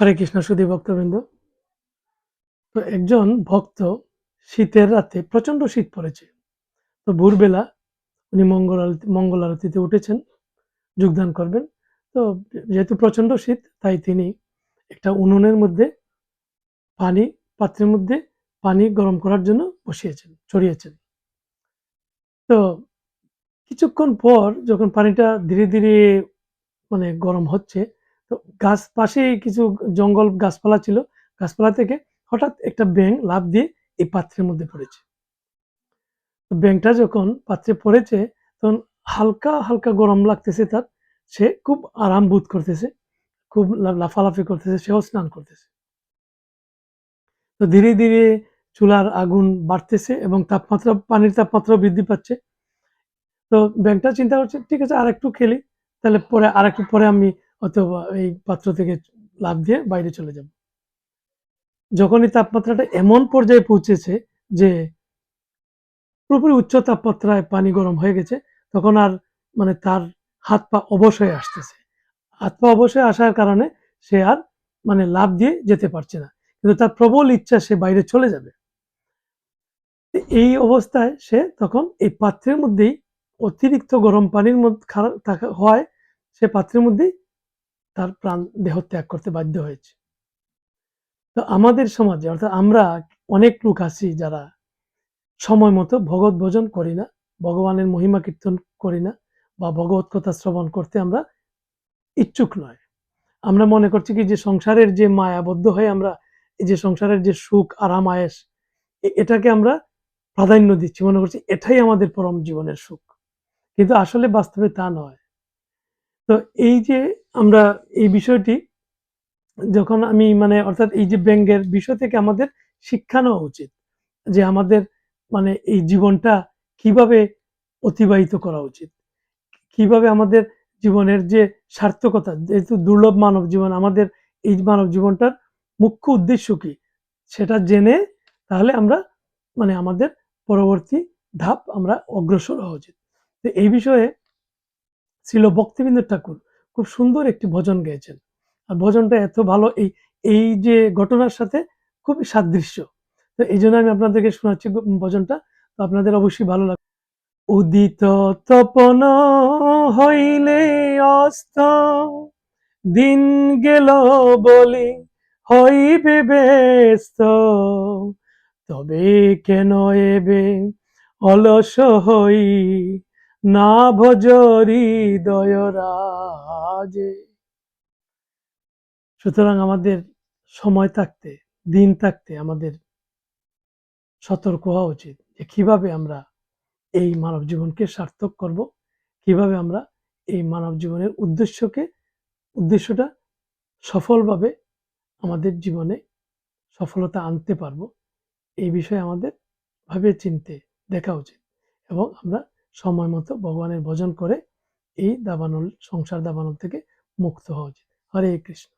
হরে কৃষ্ণ, সুধী ভক্তবৃন্দ। তো একজন ভক্ত শীতের রাতে প্রচণ্ড শীত পড়েছে। তো ভোরবেলা উনি মঙ্গল আরতি, মঙ্গল আরতিতে উঠেছেন, যোগদান করবেন। তো যেহেতু প্রচণ্ড শীত, তাই তিনি একটা উনুনের মধ্যে পানি, পাত্রের মধ্যে পানি গরম করার জন্য বসিয়েছেন, ছড়িয়েছেন। তো কিছুক্ষণ পর যখন পানিটা ধীরে ধীরে মানে গরম হচ্ছে তো গাছ পাশে কিছু জঙ্গল গাছপালা ছিল। গাছপালা থেকে হঠাৎ একটা ব্যাং লাভ দিয়ে এই পাত্রের মধ্যে পড়েছে। তো ব্যাংটা যখন পাত্রে পড়েছে, তখন হালকা হালকা গরম লাগতেছে তার। সে খুব আরাম বোধ করতেছে, খুব লাফালাফি করতেছে, সেও স্নান করতেছে। তো ধীরে ধীরে চুলার আগুন বাড়তেছে এবং তাপমাত্রা, পানির তাপমাত্রা বৃদ্ধি পাচ্ছে। তো ব্যাংকটা চিন্তা করছে, ঠিক আছে আর একটু খেলি, তাহলে পরে আর একটু পরে আমি অথবা এই পাত্র থেকে লাভ দিয়ে বাইরে চলে যাব। যখনই তাপমাত্রাটা এমন পর্যায়ে পৌঁছেছে যে পুরোপুরি উচ্চ তাপমাত্রায় পানি গরম হয়ে গেছে, তখন আর মানে তার হাত পা অবশ হয়ে আসতেছে। হাত পা অবশ হয়ে আসার কারণে সে আর মানে লাভ দিয়ে যেতে পারছে না। কিন্তু তার প্রবল ইচ্ছা সে বাইরে চলে যাবে। এই অবস্থায় সে তখন এই পাত্রের মধ্যেই অতিরিক্ত গরম পানির মধ্যে খারাপ থাকা হয়, সে পাত্রের মধ্যেই তার প্রাণ দেহ ত্যাগ করতে বাধ্য হয়েছে। তো আমাদের সমাজে, অর্থাৎ আমরা অনেক লোক আছি যারা সময় মতো ভগবত ভোজন করি না, ভগবানের মহিমা কীর্তন করি না বা ভগবত কথা শ্রবণ করতে আমরা ইচ্ছুক নয়। আমরা মনে করছি কি যে সংসারের যে মায়াবদ্ধ হয়ে আমরা, এই যে সংসারের যে সুখ, আরাম, আয়েস এটাকে আমরা প্রাধান্য দিচ্ছি। মনে করছি এটাই আমাদের পরম জীবনের সুখ। কিন্তু আসলে বাস্তবে তা নয়। তো এই যে আমরা এই বিষয়টি যখন আমি মানে অর্থাৎ এই যে ব্যঙ্গের বিষয় থেকে আমাদের শিক্ষা নেওয়া উচিত, যে আমাদের মানে এই জীবনটা কীভাবে অতিবাহিত করা উচিত, কীভাবে আমাদের জীবনের যে সার্থকতা, যেহেতু দুর্লভ মানব জীবন, আমাদের এই মানব জীবনটার মুখ্য উদ্দেশ্য কি সেটা জেনে তাহলে আমরা মানে আমাদের পরবর্তী ধাপ আমরা অগ্রসর হওয়া উচিত। তো এই বিষয়ে ছিল ভক্তিবিন্দু ঠাকুর খুব সুন্দর একটি ভজন গেয়েছেন। আর ভজনটা এত ভালো, এই এই যে ঘটনার সাথে খুবই সাদৃশ্য। তো এই জন্য আমি আপনাদেরকে শোনাচ্ছি ভজনটা। তো আপনাদের অবশ্যই ভালো লাগবে উদিত তপন হইলে অস্ত, দিন গেল বলি হইবে ব্যস্ত। তবে কেন এবে অলস হই না ভজরি দয়রাজে। সুতরাং আমাদের সময় থাকতে, দিন থাকতে আমাদের সতর্ক হওয়া উচিত যে কীভাবে আমরা এই মানব জীবনকে সার্থক করব, কীভাবে আমরা এই মানব জীবনের উদ্দেশ্যকে, উদ্দেশ্যটা সফলভাবে আমাদের জীবনে সফলতা আনতে পারব, এই বিষয়ে আমাদের ভাবে চিনতে দেখা উচিত এবং আমরা সময় মতো ভগবানের ভজন করে এই দাবানল, সংসার দাবানল থেকে মুক্ত হওয়া উচিত। হরে কৃষ্ণ।